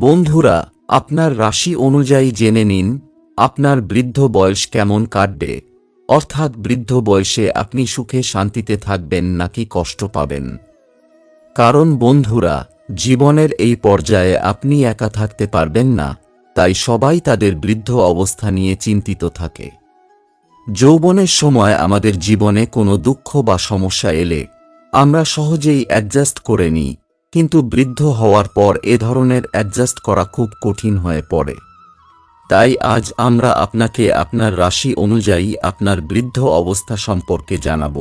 বন্ধুরা, আপনার রাশি অনুযায়ী জেনে নিন, আপনার বৃদ্ধ বয়স কেমন কাটবে? অর্থাৎ বৃদ্ধ বয়সে আপনি সুখে শান্তিতে থাকবেন নাকি কষ্ট পাবেন? কারণ বন্ধুরা, জীবনের এই পর্যায়ে আপনি একা থাকতে পারবেন না, তাই সবাই তাদের বৃদ্ধ অবস্থা নিয়ে চিন্তিত থাকে। যৌবনের সময় আমাদের জীবনে কোনো দুঃখ বা সমস্যা এলে, আমরা সহজেই অ্যাডজাস্ট করে নিই। কিন্তু বৃদ্ধ হওয়ার পর এ ধরনের অ্যাডজাস্ট করা খুব কঠিন হয়ে পড়ে। তাই আজ আমরা আপনাকে আপনার রাশি অনুযায়ী আপনার বৃদ্ধ অবস্থা সম্পর্কে জানাব।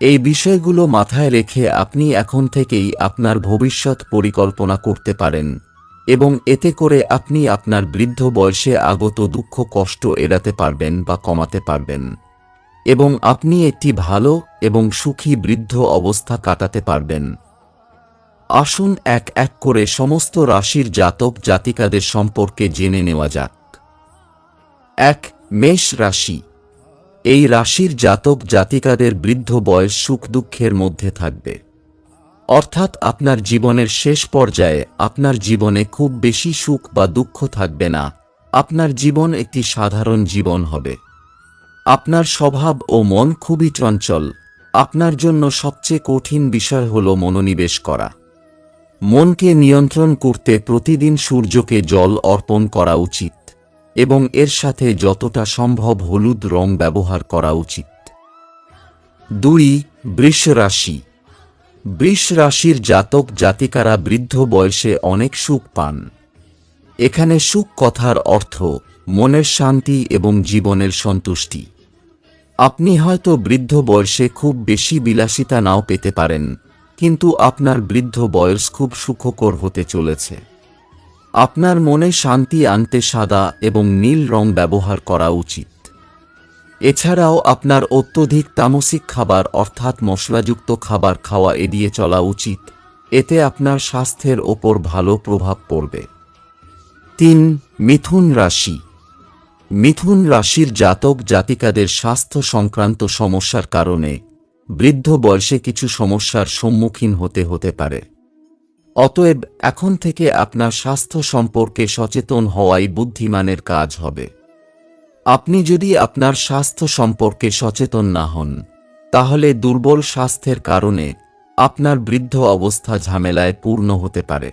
এই বিষয়গুলো মাথায় রেখে আপনি এখন থেকেই আপনার ভবিষ্যৎ পরিকল্পনা করতে পারেন এবং এতে করে আপনি আপনার বৃদ্ধ বয়সে আগত দুঃখ, কষ্ট এড়াতে পারবেন বা কমাতে পারবেন এবং আপনি একটি ভালো এবং সুখী বৃদ্ধ অবস্থা কাটাতে পারবেন। আসুন এক এক করে সমস্ত রাশির জাতক জাতিকাদের সম্পর্কে জেনে নেওয়া যাক। এক, মেষ রাশি। এই রাশির জাতক জাতিকাদের বৃদ্ধ বয়স সুখ দুঃখের মধ্যে থাকবে। অর্থাৎ আপনার জীবনের শেষ পর্যায়ে আপনার জীবনে খুব বেশি সুখ বা দুঃখ থাকবে না। আপনার জীবন একটি সাধারণ জীবন হবে। আপনার স্বভাব ও মন খুবই চঞ্চল। আপনার জন্য সবচেয়ে কঠিন বিষয় হল মনোনিবেশ করা। মনকে নিয়ন্ত্রণ করতে প্রতিদিন সূর্যকে জল অর্পণ করা উচিত, এবং এর সাথে যতটা সম্ভব হলুদ রং ব্যবহার করা উচিত। দুই বৃষ রাশি বৃষ রাশির জাতক জাতিকারা বৃদ্ধ বয়সে অনেক সুখ পান। এখানে সুখ কথার অর্থ মনের শান্তি এবং জীবনের সন্তুষ্টি। আপনি হয়তো বৃদ্ধ বয়সে খুব বেশি বিলাসিতা নাও পেতে পারেন কিন্তু আপনার বৃদ্ধ বয়স খুব সুখকর হতে চলেছে। আপনার মনে শান্তি আনতে সাদা এবং নীল রং ব্যবহার করা উচিত। এছাড়াও আপনার অত্যধিক তামসিক খাবার অর্থাৎ মশলাযুক্ত খাবার খাওয়া এড়িয়ে চলা উচিত, এতে আপনার স্বাস্থ্যের ওপর ভালো প্রভাব পড়বে। তিন, মিথুন রাশি। মিথুন রাশির জাতক জাতিকাদের স্বাস্থ্য সংক্রান্ত সমস্যার কারণে বৃদ্ধ বয়সে কিছু সমস্যার সম্মুখীন হতে হতে পারে। অতএব এখন থেকে আপনার স্বাস্থ্য সম্পর্কে সচেতন হওয়াই বুদ্ধিমানের কাজ হবে। আপনি যদি আপনার স্বাস্থ্য সম্পর্কে সচেতন না হন, তাহলে দুর্বল স্বাস্থ্যের কারণে আপনার বৃদ্ধ অবস্থা ঝামেলায় পূর্ণ হতে পারে।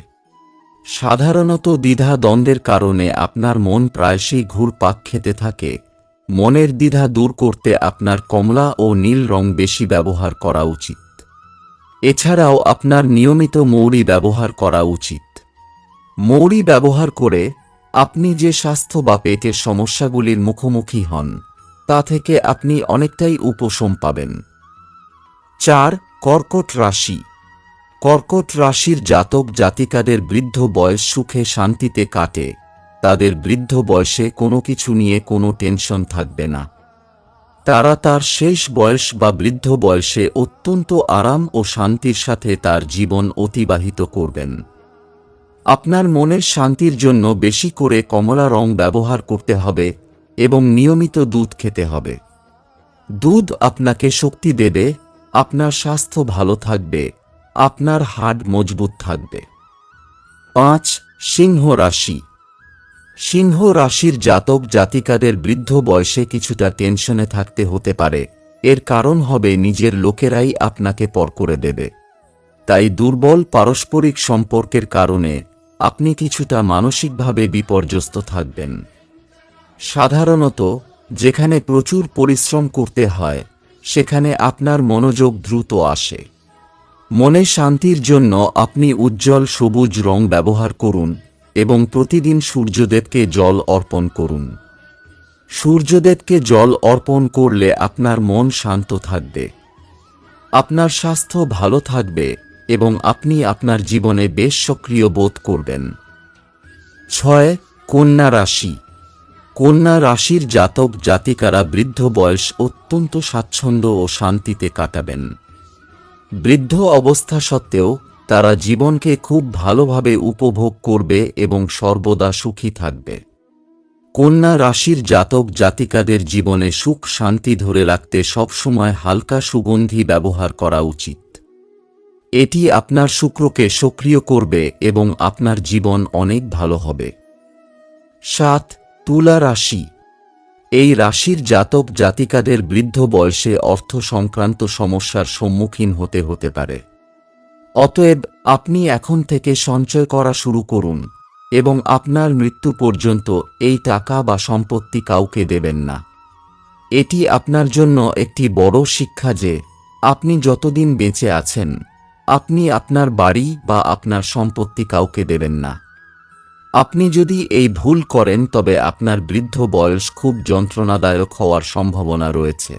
সাধারণত দ্বিধা দ্বন্দ্বের কারণে আপনার মন প্রায়শই ঘুরপাক খেতে থাকে মনের দ্বিধা দূর করতে আপনার কমলা ও নীল রং বেশি ব্যবহার করা উচিত। এছাড়াও আপনার নিয়মিত মৌরি ব্যবহার করা উচিত। মৌরি ব্যবহার করে আপনি যে স্বাস্থ্য বা পেটের সমস্যাগুলির মুখোমুখি হন, তা থেকে আপনি অনেকটাই উপশম পাবেন। চার, কর্কট রাশি। কর্কট রাশির জাতক জাতিকাদের বৃদ্ধ বয়স সুখে শান্তিতে কাটে। তাদের বৃদ্ধ বয়সে কোনো কিছু নিয়ে কোনো টেনশন থাকবে না। তারা তার শেষ বয়স বা বৃদ্ধ বয়সে অত্যন্ত আরাম ও শান্তির সাথে তার জীবন অতিবাহিত করবেন। আপনার মনের শান্তির জন্য বেশি করে কমলা রং ব্যবহার করতে হবে এবং নিয়মিত দুধ খেতে হবে। দুধ আপনাকে শক্তি দেবে, আপনার স্বাস্থ্য ভালো থাকবে, আপনার হাড় মজবুত থাকবে। পাঁচ, সিংহ রাশি। সিংহ রাশির জাতক জাতিকাদের বৃদ্ধ বয়সে কিছুটা টেনশনে থাকতে হতে পারে। এর কারণ হবে নিজের লোকেরাই আপনাকে পর করে দেবে। তাই দুর্বল পারস্পরিক সম্পর্কের কারণে আপনি কিছুটা মানসিকভাবে বিপর্যস্ত থাকবেন। সাধারণত, যেখানে প্রচুর পরিশ্রম করতে হয়, সেখানে আপনার মনোযোগ দ্রুত আসে। মনে শান্তির জন্য আপনি উজ্জ্বল সবুজ রং ব্যবহার করুন। এবং প্রতিদিন সূর্যদেবকে জল অর্পণ করুন। সূর্যদেবকে জল অর্পণ করলে আপনার মন শান্ত থাকবে। আপনার স্বাস্থ্য ভালো থাকবে এবং আপনি আপনার জীবনে বেশ সক্রিয় বোধ করবেন। ছয়, কন্যা রাশি। কন্যা রাশির জাতক জাতিকারা বৃদ্ধ বয়স অত্যন্ত স্বাচ্ছন্দ্য ও শান্তিতে কাটাবেন। বৃদ্ধ অবস্থা সত্ত্বেও তারা জীবনকে খুব ভালোভাবে উপভোগ করবে এবং সর্বদা সুখী থাকবে। কন্যা রাশির জাতক জাতিকাদের জীবনে সুখ শান্তি ধরে রাখতে সবসময় হালকা সুগন্ধি ব্যবহার করা উচিত। এটি আপনার শুক্রকে সক্রিয় করবে এবং আপনার জীবন অনেক ভালো হবে। সাত, তুলা রাশি। এই রাশির জাতক জাতিকাদের বৃদ্ধ বয়সে অর্থ সংক্রান্ত সমস্যার সম্মুখীন হতে হতে পারে। অতএব আপনি এখন থেকে সঞ্চয় করা শুরু করুন, এবং আপনার মৃত্যু পর্যন্ত এই টাকা বা সম্পত্তি কাউকে দেবেন না। এটি আপনার জন্য একটি বড় শিক্ষা যে, আপনি যতদিন বেঁচে আছেন, আপনি আপনার বাড়ি বা আপনার সম্পত্তি কাউকে দেবেন না। আপনি যদি এই ভুল করেন, তবে আপনার বৃদ্ধ বয়স খুব যন্ত্রণাদায়ক হওয়ার সম্ভাবনা রয়েছে।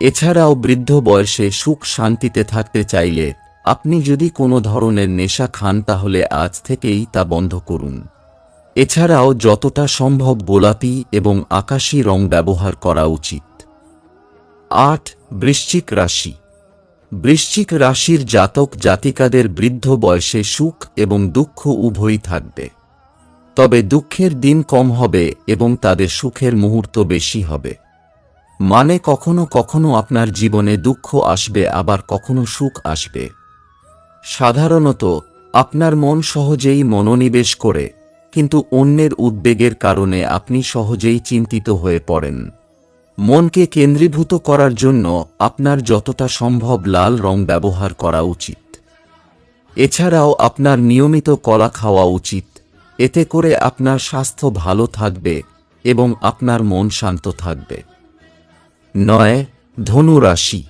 এছাড়াও বৃদ্ধ বয়সে সুখ শান্তিতে থাকতে চাইলে আপনি যদি কোনো ধরনের নেশা খান তাহলে আজ থেকেই তা বন্ধ করুন। এছাড়াও যতটা সম্ভব গোলাপি এবং আকাশী রং ব্যবহার করা উচিত। আট, বৃশ্চিক রাশি। বৃশ্চিক রাশির জাতক জাতিকাদের বৃদ্ধ বয়সে সুখ এবং দুঃখ উভয়ই থাকবে। তবে দুঃখের দিন কম হবে এবং তাদের সুখের মুহূর্ত বেশি হবে। মানে কখনো কখনো আপনার জীবনে দুঃখ আসবে, আবার কখনো সুখ আসবে। সাধারণত, আপনার মন সহজেই মনোনিবেশ করে, কিন্তু অন্যের উদ্বেগের কারণে আপনি সহজেই চিন্তিত হয়ে পড়েন। মনকে কেন্দ্রীভূত করার জন্য আপনার যতটা সম্ভব লাল রং ব্যবহার করা উচিত। এছাড়াও আপনার নিয়মিত কলা খাওয়া উচিত, এতে করে আপনার স্বাস্থ্য ভালো থাকবে এবং আপনার মন শান্ত থাকবে। নয় ধনু রাশি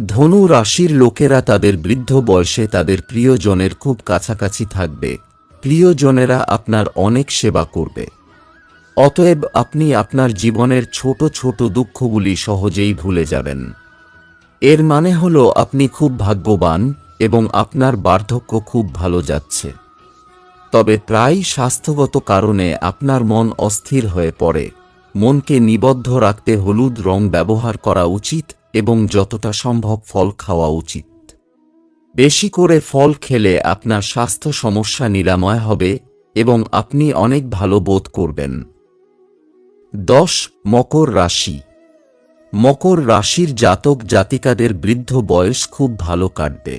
ধনু রাশির লোকেরা তাদের বৃদ্ধ বয়সে তাদের প্রিয়জনের খুব কাছাকাছি থাকবে। প্রিয়জনেরা আপনার অনেক সেবা করবে। অতএব আপনি আপনার জীবনের ছোট ছোট দুঃখগুলি সহজেই ভুলে যাবেন। এর মানে হল আপনি খুব ভাগ্যবান এবং আপনার বার্ধক্য খুব ভালো যাচ্ছে। তবে প্রায় স্বাস্থ্যগত কারণে আপনার মন অস্থির হয়ে পড়ে। মনকে নিবদ্ধ রাখতে হলুদ রং ব্যবহার করা উচিত এবং যতটা সম্ভব ফল খাওয়া উচিত। বেশি করে ফল খেলে আপনার স্বাস্থ্য সমস্যা নিরাময় হবে এবং আপনি অনেক ভালো বোধ করবেন। দশ, মকর রাশি। মকর রাশির জাতক জাতিকাদের বৃদ্ধ বয়স খুব ভালো কাটবে।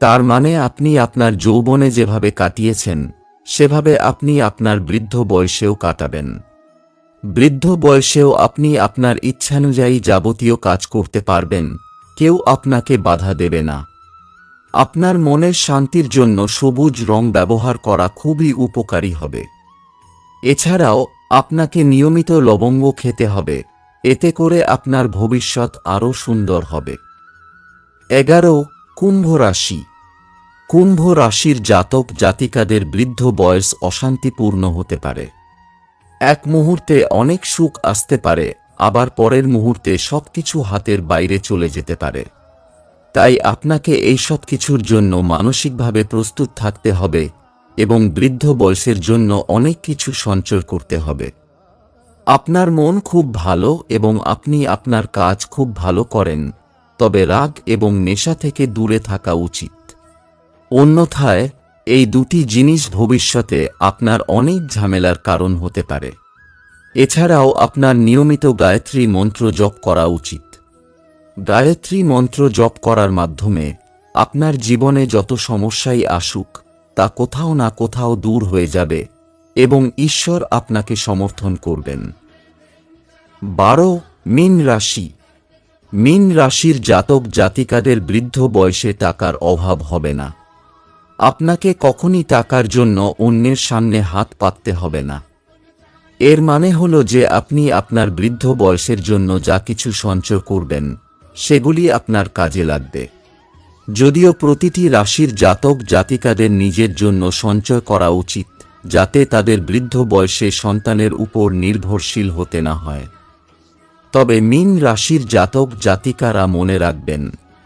তার মানে আপনি আপনার যৌবনে যেভাবে কাটিয়েছেন, সেভাবে আপনি আপনার বৃদ্ধ বয়সেও কাটাবেন। বৃদ্ধ বয়সেও আপনি আপনার ইচ্ছানুযায়ী যাবতীয় কাজ করতে পারবেন। কেউ আপনাকে বাধা দেবে না। আপনার মনের শান্তির জন্য সবুজ রং ব্যবহার করা খুবই উপকারী হবে। এছাড়াও, আপনাকে নিয়মিত লবঙ্গ খেতে হবে। এতে করে আপনার ভবিষ্যৎ আরও সুন্দর হবে। এগারো, কুম্ভ রাশি। কুম্ভ রাশির জাতক জাতিকাদের বৃদ্ধ বয়স অশান্তিপূর্ণ হতে পারে। এক মুহূর্তে অনেক সুখ আসতে পারে, আবার পরের মুহূর্তে সবকিছু হাতের বাইরে চলে যেতে পারে। তাই আপনাকে এই সব কিছুর জন্য মানসিকভাবে প্রস্তুত থাকতে হবে এবং বৃদ্ধ বয়সের জন্য অনেক কিছু সঞ্চয় করতে হবে। আপনার মন খুব ভালো এবং আপনি আপনার কাজ খুব ভালো করেন, তবে রাগ এবং নেশা থেকে দূরে থাকা উচিত। অন্যথায় এই দুটি জিনিস ভবিষ্যতে আপনার অনেক ঝামেলার কারণ হতে পারে। এছাড়াও আপনার নিয়মিত গায়ত্রী মন্ত্র জপ করা উচিত। গায়ত্রী মন্ত্র জপ করার মাধ্যমে আপনার জীবনে যত সমস্যাই আসুক, তা কোথাও না কোথাও দূর হয়ে যাবে এবং ঈশ্বর আপনাকে সমর্থন করবেন। বারো, মিন রাশি। মিন রাশির জাতক জাতিকাদের বৃদ্ধ বয়সে টাকার অভাব হবে না। আপনাকে কখনই টাকার জন্য অন্যের সামনে হাত পাততে হবে না। এর মানে হল যে আপনি আপনার বৃদ্ধ বয়সের জন্য যা কিছু সঞ্চয় করবেন, সেগুলি আপনার কাজে লাগবে। যদিও প্রতিটি রাশির জাতক জাতিকাদের নিজের জন্য সঞ্চয় করা উচিত, যাতে তাদের বৃদ্ধ বয়সে সন্তানের উপর নির্ভরশীল হতে না হয়। তবে মিন রাশির জাতক জাতিকারা মনে রাখবেন,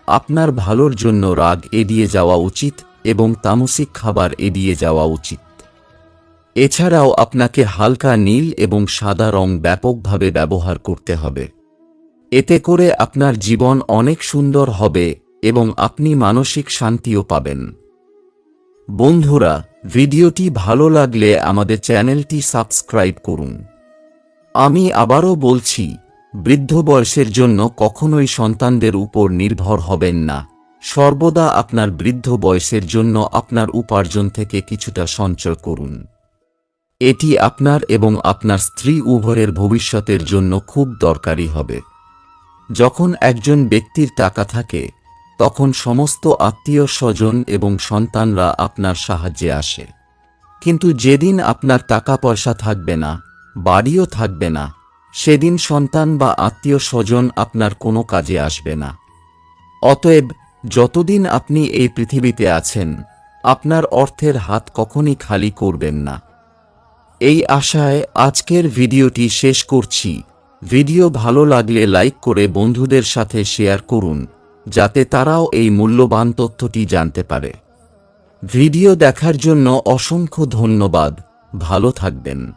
আপনার ভালোর জন্য রাগ এড়িয়ে যাওয়া উচিত এবং তামসিক খাবার এড়িয়ে যাওয়া উচিত। এছাড়াও আপনাকে হালকা নীল এবং সাদা রং ব্যাপকভাবে ব্যবহার করতে হবে। এতে করে আপনার জীবন অনেক সুন্দর হবে এবং আপনি মানসিক শান্তিও পাবেন। বন্ধুরা, ভিডিওটি ভালো লাগলে আমাদের চ্যানেলটি সাবস্ক্রাইব করুন। আমি আবারও বলছি, বৃদ্ধ বয়সের জন্য কখনোই সন্তানদের উপর নির্ভর হবেন না। সর্বদা আপনার বৃদ্ধ বয়সের জন্য আপনার উপার্জন থেকে কিছুটা সঞ্চয় করুন। এটি আপনার এবং আপনার স্ত্রী উভয়ের ভবিষ্যতের জন্য খুব দরকারি হবে। যখন একজন ব্যক্তির টাকা থাকে, তখন সমস্ত আত্মীয় স্বজন এবং সন্তানরা আপনার সাহায্যে আসে। কিন্তু যেদিন আপনার টাকা পয়সা থাকবে না, বাড়িও থাকবে না, সেদিন সন্তান বা আত্মীয় স্বজন আপনার কোনো কাজে আসবে না। অতএব যতদিন আপনি এই পৃথিবীতে আছেন, আপনার অর্থের হাত কখনই খালি করবেন না। এই আশায় আজকের ভিডিওটি শেষ করছি। ভিডিও ভালো লাগলে লাইক করে বন্ধুদের সাথে শেয়ার করুন, যাতে তারাও এই মূল্যবান তথ্যটি জানতে পারে। ভিডিও দেখার জন্য অসংখ্য ধন্যবাদ। ভালো থাকবেন।